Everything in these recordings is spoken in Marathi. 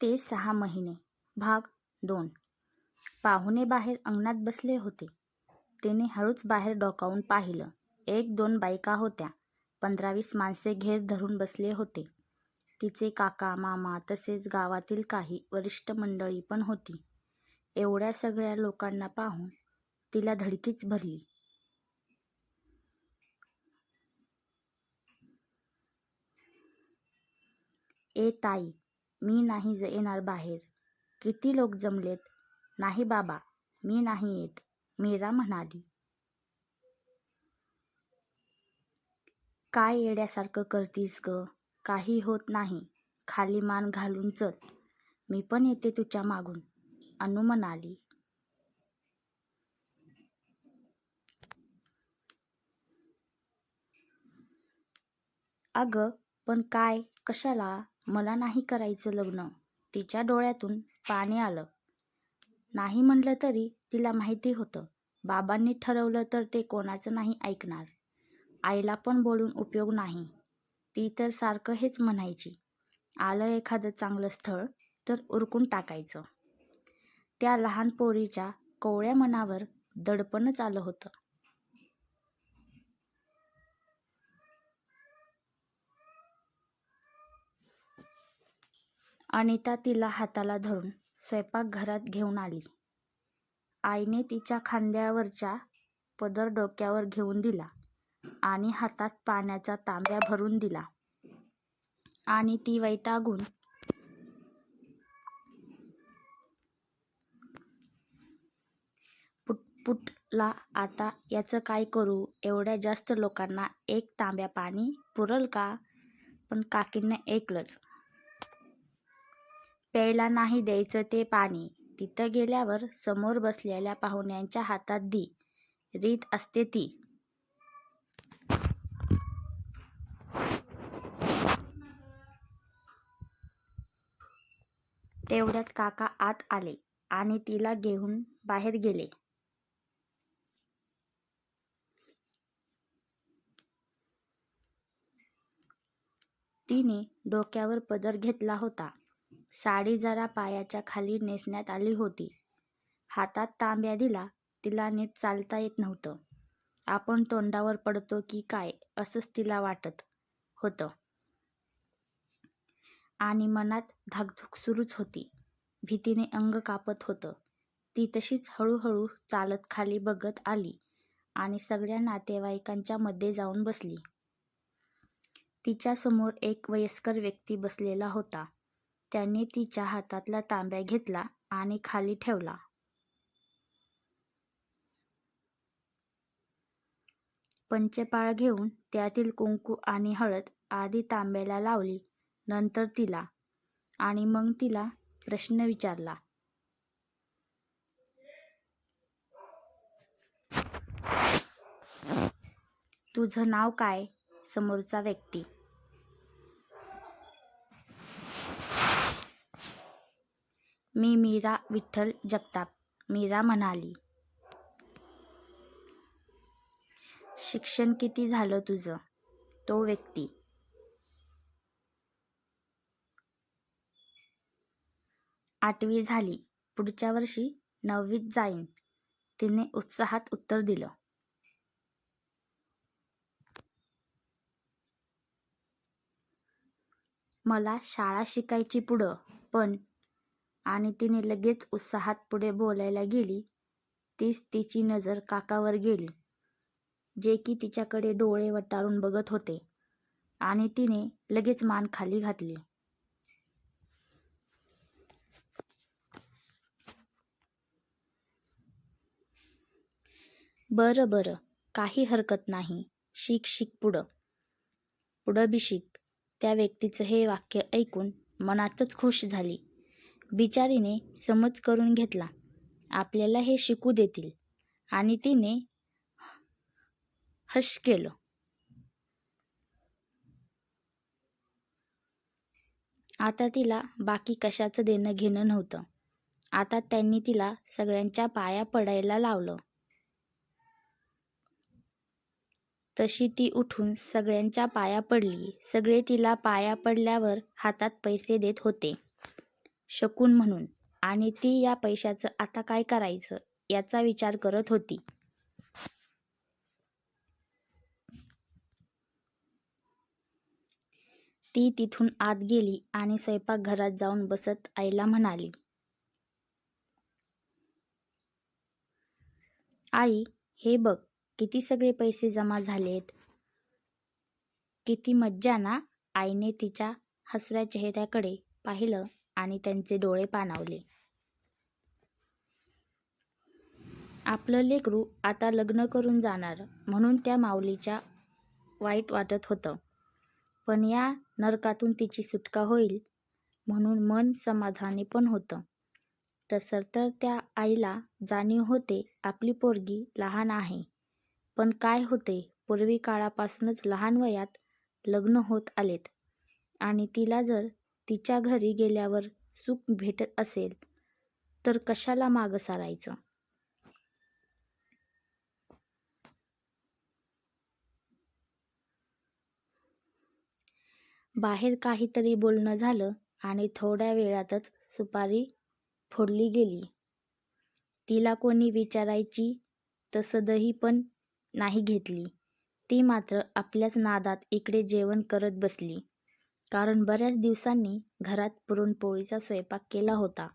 ते सहा महिने भाग दोन पाहुणे बाहेर अंगणात बसले होते. तिने हळूच बाहेर डोकावून पाहिलं. एक दोन बायका होत्या. पंधरावीस माणसे घेर धरून बसले होते. तिचे काका, मामा तसेच गावातील काही वरिष्ठ मंडळी पण होती. एवढ्या सगळ्या लोकांना पाहून तिला धडकीच भरली. ए ताई, मी नाही येणार बाहेर. किती लोक जमलेत. नाही बाबा, मी नाही येत, मीरा म्हणाली. काय येड्यासारखं करतीस ग? काही होत नाही. खाली मान घालून चल. मी पण येते तुझ्या मागून, अनु म्हणाली. अगं, पण काय, कशाला? मला नाही करायचं लग्न. तिच्या डोळ्यातून पाणी आलं. नाही म्हणलं तरी तिला माहिती होतं, बाबांनी ठरवलं तर ते कोणाचं नाही ऐकणार. आईला पण बोलून उपयोग नाही. ती तर सारखं हेच म्हणायची. आलं एखादं चांगलं स्थळ तर उरकून टाकायचं. त्या लहान पोरीच्या कोवळ्या मनावर दडपणच आलं होतं. अनिता तिला हाताला धरून स्वयंपाकघरात घेऊन आली. आईने तिच्या खांद्यावरच्या पदर डोक्यावर घेऊन दिला आणि हातात पाण्याचा तांब्या भरून दिला आणि ती वैतागून पुटपुटला. आता याचं काय करू? एवढ्या जास्त लोकांना एक तांब्या पाणी पुरल का? पण काकींना ऐकलंच. प्यायला नाही द्यायचं ते पाणी. तिथं गेल्यावर समोर बसलेल्या पाहुण्यांच्या हातात दी. रीत असते ती. तेवढ्यात काका आत आले आणि तिला घेऊन बाहेर गेले. तिने डोक्यावर पदर घेतला होता. साडी जरा पायाच्या खाली नेसण्यात आली होती. हातात तांब्या दिला. तिला नीट चालता येत नव्हतं. आपण तोंडावर पडतो की काय असंच तिला वाटत होतं. आणि मनात धाकधूक सुरूच होती. भीतीने अंग कापत होतं. ती तशीच हळूहळू चालत खाली बघत आली आणि सगळ्या नातेवाईकांच्या मध्ये जाऊन बसली. तिच्यासमोर एक वयस्कर व्यक्ती बसलेला होता. त्याने तिच्या हातातला तांब्या घेतला आणि खाली ठेवला. पंचपाळ घेऊन त्यातील कुंकू आणि हळद आधी तांब्याला लावली, नंतर तिला आणि मग तिला प्रश्न विचारला. तुझं नाव काय? समोरचा व्यक्ती. मी मीरा विठ्ठल जगताप, मीरा म्हणाली. शिक्षण किती झालं तुझं? तो व्यक्ती. आठवी झाली. पुढच्या वर्षी नववीत जाईन, तिने उत्साहात उत्तर दिलं. मला शाळा शिकायची पुढं, पण आणि तिने लगेच उत्साहात पुढे बोलायला गेली तीच तिची नजर काकावर गेली, जे की तिच्याकडे डोळे वटारून बघत होते आणि तिने लगेच मान खाली घातली. बरं बरं, काही हरकत नाही. शिक शिक पुढं. पुढं बी शिक. त्या व्यक्तीचं हे वाक्य ऐकून मनातच खुश झाली. बिचारीने समज करून घेतला. आपल्याला हे शिकू देतील आणि तिने हश केलं. आता तिला बाकी कशाचं देणं घेणं नव्हतं. आता त्यांनी तिला सगळ्यांच्या पाया पडायला लावलं. तशी ती उठून सगळ्यांच्या पाया पडली. सगळे तिला पाया पडल्यावर हातात पैसे देत होते. शकून म्हणून. आणि ती या पैशाचं आता काय करायचं याचा विचार करत होती. ती तिथून आत गेली आणि स्वयंपाकघरात जाऊन बसत आईला म्हणाली आई हे बघ किती सगळे पैसे जमा झालेत. किती मज्जा ना आईने तिच्या हसऱ्या चेहऱ्याकडे पाहिलं. आणि त्यांचे डोळे पाणावले. आपलं लेकरू आता लग्न करून जाणार म्हणून त्या माऊलीच्या वाईट वाटत होतं. पण या नरकातून तिची सुटका होईल म्हणून मन समाधानी पण होतं. तसं तर त्या आईला जाणीव होते आपली पोरगी लहान आहे. पण काय होते पूर्वी काळापासूनच लहान वयात लग्न होत आलेत. आणि तिला जर तिच्या घरी गेल्यावर सुख भेटत असेल तर कशाला मागं सारायचं? बाहेर काहीतरी बोलणं झालं आणि थोड्या वेळातच सुपारी फोडली गेली. तिला कोणी विचारायची तसदही पण नाही घेतली. ती मात्र आपल्याच नादात इकडे जेवण करत बसली. कारण बऱ्याच दिवसांनी घरात पुरणपोळीचा स्वयंपाक केला होता.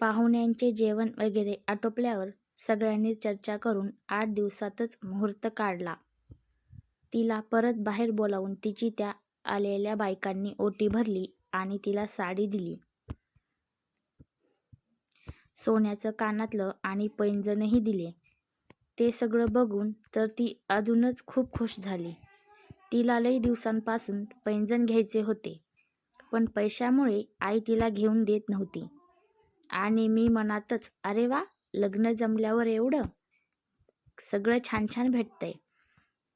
पाहुण्यांचे जेवण वगैरे आटोपल्यावर सगळ्यांनी चर्चा करून आठ दिवसातच मुहूर्त काढला. तिला परत बाहेर बोलावून तिची त्या आलेल्या बायकांनी ओटी भरली आणि तिला साडी दिली. सोन्याचं कानातलं आणि पैंजणही दिले. ते सगळं बघून तर ती अजूनच खूप खुश झाली. तिला लई दिवसांपासून पैंजण घ्यायचे होते पण पैशामुळे आई तिला घेऊन देत नव्हती. आणि मी मनातच अरे वा लग्न जमल्यावर एवढं? सगळं छान छान भेटतंय.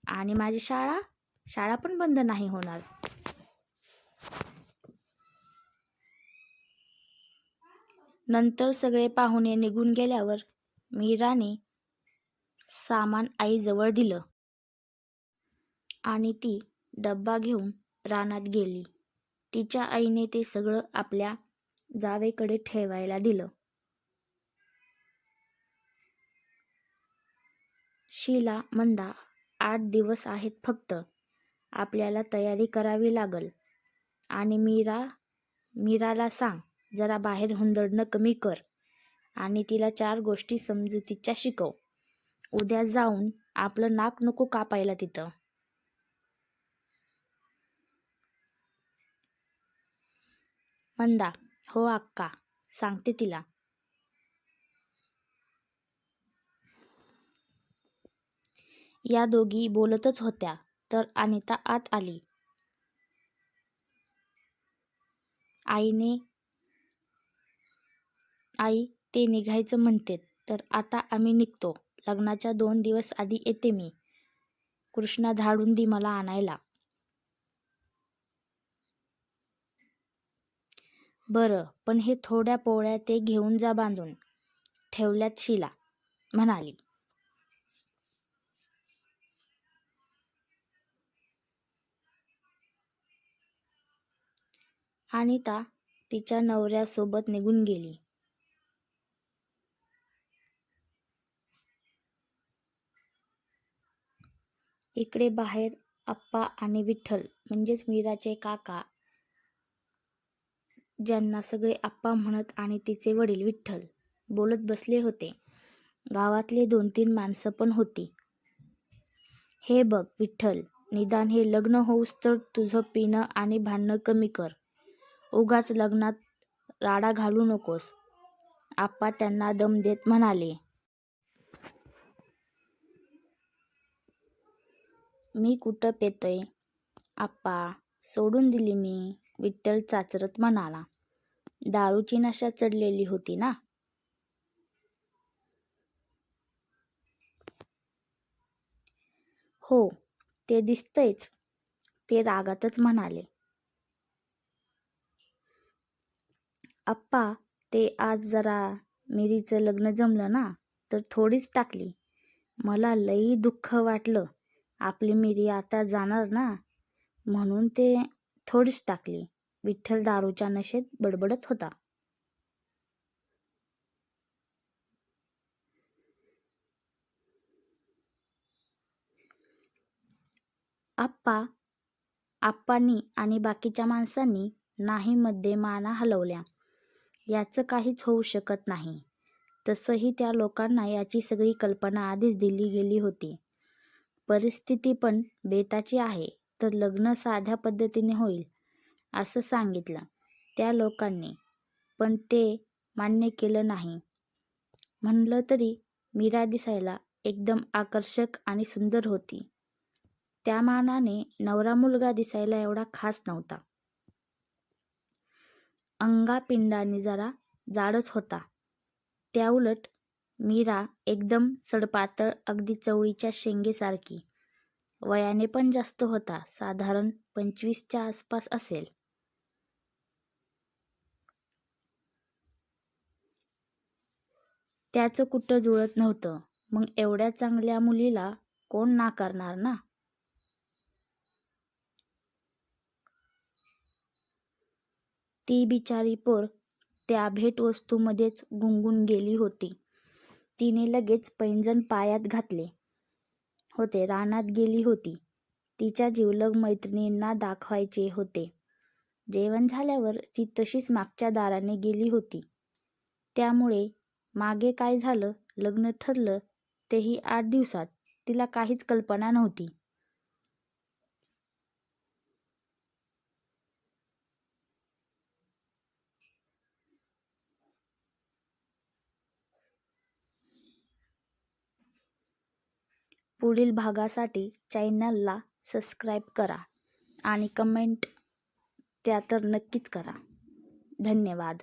आणि माझी शाळा? शाळा पण बंद नाही होणार. नंतर सगळे पाहुणे निघून गेल्यावर मीराने सामान आईजवळ दिलं. आणि ती डब्बा घेऊन रानात गेली. तिच्या आईने ते सगळं आपल्या जावेकडे ठेवायला दिलं. शीला मंदा आठ दिवस आहेत फक्त. आपल्याला तयारी करावी लागल. आणि मीरा मीराला सांग जरा बाहेर हुंदडणं कमी कर. आणि तिला चार गोष्टी समजुतीच्या शिकव. उद्या जाऊन आपलं नाक नको कापायला तिथं. मंदा हो अक्का सांगते तिला. या दोघी बोलतच होत्या तर अनिता आत आली. आईने आई ते निघायचं म्हणते तर आता आम्ही निघतो. लग्नाच्या दोन दिवस आधी येते मी. कृष्णा धाडून दी मला आणायला. बरं पण हे थोड्या पोळ्या ते घेऊन जा बांधून. ठेवल्यात शिला. म्हणाली. अनिता तिच्या नवऱ्यासोबत निघून गेली. इकडे बाहेर आप्पा आणि विठ्ठल म्हणजेच मीराचे काका. ज्यांना सगळे आप्पा म्हणत आणि तिचे वडील विठ्ठल बोलत बसले होते. गावातले दोन तीन माणसं पण होती. हे बघ विठ्ठल निदान हे लग्न होऊस तर तुझं पिणं आणि भांडणं कमी कर. उगाच लग्नात राडा घालू नकोस आप्पा त्यांना दम देत म्हणाले. मी कुठं पेतोय? आप्पा सोडून दिली मी विठ्ठल चाचरत म्हणाला. दारूची नशा चढलेली होती ना? हो ते दिसतंयच ते रागातच म्हणाले. आप्पा ते आज जरा मिरीचं लग्न जमलं ना तर थोडीच टाकली. मला लई दुःख वाटलं. आपली मिरी आता जाणार ना? म्हणून ते थोडीच टाकली. विठ्ठल दारूच्या नशेत बडबडत होता. आप्पा आप्पांनी आणि बाकीच्या माणसांनी नाहीमध्ये माना हलवल्या. याचं काहीच होऊ शकत नाही. तसंही त्या लोकांना याची सगळी कल्पना आधीच दिली गेली होती. परिस्थिती पण बेताची आहे तर लग्न साध्या पद्धतीने होईल असं सांगितलं त्या लोकांनी. पण ते मान्य केलं नाही. म्हणलं तरी मीरा दिसायला एकदम आकर्षक आणि सुंदर होती. त्या मानाने नवरा मुलगा दिसायला एवढा खास नव्हता. अंगापिंडाने जरा जाडच होता. त्याउलट मीरा एकदम सडपातळ अगदी चवळीच्या शेंगेसारखी. वयाने पण जास्त होता साधारण पंचवीसच्या आसपास असेल. त्याचं कुठं जुळत नव्हतं. मग एवढ्या चांगल्या मुलीला कोण नाकारणार ना? ती बिचारी पोर त्या भेटवस्तूमध्येच गुंगून गेली होती. तिने लगेच पैंजण पायात घातले. होते रानात गेली होती. तिच्या जिवलग मैत्रिणींना दाखवायचे होते. जेवण झाल्यावर ती तशीच मागच्या दाराने गेली होती. त्यामुळे मागे काय झालं लग्न ठरलं तेही आठ दिवसात. तिला काहीच कल्पना नव्हती. पुढील भागासाठी चॅनलला सबस्क्राईब करा आणि कमेंट त्या तर नक्कीच करा. धन्यवाद.